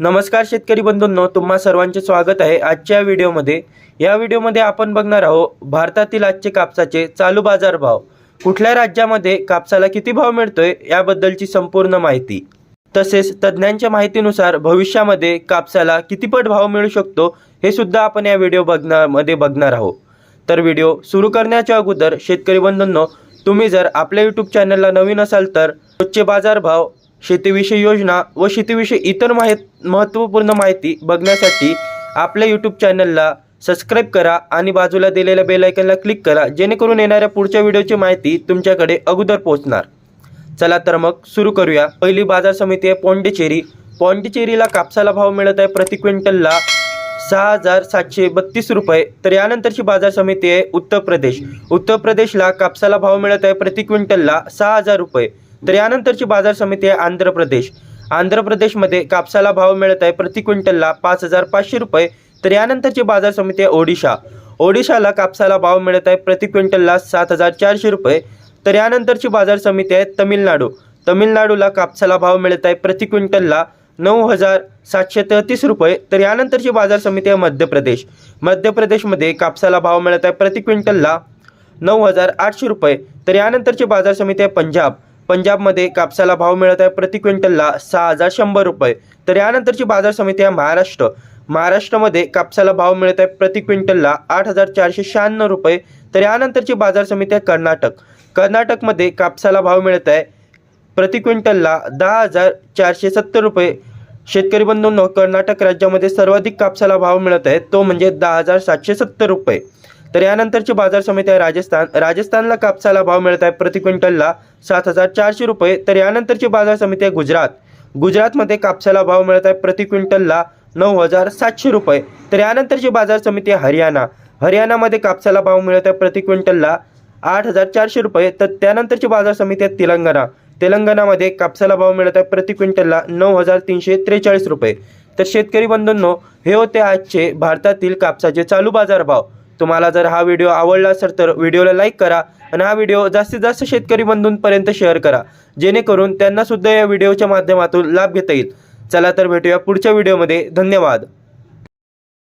नमस्कार शेतकरी बंधूंनो तुम्हा सर्वांचे स्वागत आहे आजच्या व्हिडिओमध्ये. या व्हिडिओमध्ये आपण बघणार आहोत भारतातील आजचे कापसाचे चालू बाजार भाव कुठल्या राज्यामध्ये कापसाला किती भाव मिळतोय याबद्दलची संपूर्ण माहिती. तसेच तज्ज्ञांच्या माहितीनुसार भविष्यामध्ये कापसाला कितीपट भाव मिळू शकतो हे सुद्धा आपण या व्हिडिओ बघण्यामध्ये बघणार आहोत. तर व्हिडिओ सुरू करण्याच्या अगोदर शेतकरी बंधूंनो तुम्ही जर आपल्या यूट्यूब चॅनलला नवीन असाल तर रोजचे बाजारभाव शेतीविषयी योजना व शेतीविषयी इतर माहीत महत्त्वपूर्ण माहिती बघण्यासाठी आपल्या यूट्यूब चॅनलला सबस्क्राईब करा आणि बाजूला दिलेल्या बेलायकनला क्लिक करा जेणेकरून येणाऱ्या पुढच्या व्हिडिओची माहिती तुमच्याकडे अगोदर पोहोचणार. चला तर मग सुरू करूया. पहिली बाजार समिती आहे पॉंडिचेरी. पॉंडिचेरीला कापसाला भाव मिळत आहे प्रति क्विंटलला सहा हजार सातशे बत्तीस रुपये. तर यानंतरची बाजार समिती आहे उत्तर प्रदेश. उत्तर प्रदेशला कापसाला भाव मिळत आहे प्रति क्विंटलला सहा हजार रुपये. तर यानंतरची बाजार समिती आहे आंध्र प्रदेश. आंध्र प्रदेशमध्ये कापसाला भाव मिळत आहे प्रति क्विंटलला पाच हजार पाचशे रुपये. तर यानंतरची बाजार समिती आहे ओडिशा. ओडिशाला कापसाला भाव मिळत आहे प्रति क्विंटलला सात हजार चारशे रुपये. तर यानंतरची बाजार समिती आहे तमिळनाडू तमिळनाडूला कापसाला भाव मिळत आहे प्रति क्विंटलला नऊ हजार सातशे तेहतीस रुपये. तर यानंतरची बाजार समिती आहे मध्य प्रदेश. मध्य प्रदेशमध्ये कापसाला भाव मिळत आहे प्रति क्विंटलला नऊ हजार आठशे रुपये. तर यानंतरची बाजार समिती आहे पंजाब. पंजाबमध्ये कापसाला भाव मिळत आहे प्रति क्विंटलला सहा हजार शंभर रुपये. तर यानंतरची बाजार समिती आहे महाराष्ट्र. महाराष्ट्रामध्ये कापसाला भाव मिळत आहे प्रति क्विंटलला आठ हजार चारशे शहाण्णव रुपये. तर यानंतरची बाजार समिती आहे कर्नाटक. कर्नाटकमध्ये कापसाला भाव मिळत आहे प्रति क्विंटलला दहा हजार चारशे सत्तर रुपये. शेतकरी बंधूंनो कर्नाटक राज्यामध्ये सर्वाधिक कापसाला भाव मिळत आहे तो म्हणजे दहा हजार सातशे सत्तर रुपये. तर यानंतरची बाजार समिती आहे राजस्थान. राजस्थानला कापसाला भाव मिळत आहे प्रति क्विंटलला सात हजार चारशे रुपये. तर यानंतरची बाजार समिती आहे गुजरात. गुजरातमध्ये कापसाला भाव मिळत आहे प्रति क्विंटलला नऊ हजार सातशे रुपये. तर यानंतरची बाजार समिती आहे हरियाणा. हरियाणामध्ये कापसाला भाव मिळत आहे प्रति क्विंटलला आठ हजार चारशे रुपये. तर त्यानंतरची बाजार समिती आहे तेलंगणा. तेलंगणामध्ये कापसाला भाव मिळत आहे प्रति क्विंटलला नऊ हजार तीनशे त्रेचाळीस रुपये. तर शेतकरी बंधूंनो हे होते आजचे भारतातील कापसाचे चालू बाजार भाव तुम्हाला जर हा व्हिडिओ आवडला असेल तर व्हिडिओला लाईक करा आणि हा व्हिडिओ जास्तीत जास्त शेतकरी बंधूंपर्यंत शेअर करा. जेणेकरून त्यांनासुद्धा या व्हिडिओच्या माध्यमातून लाभ घेता येईल. चला तर भेटूया पुढच्या व्हिडिओमध्ये धन्यवाद.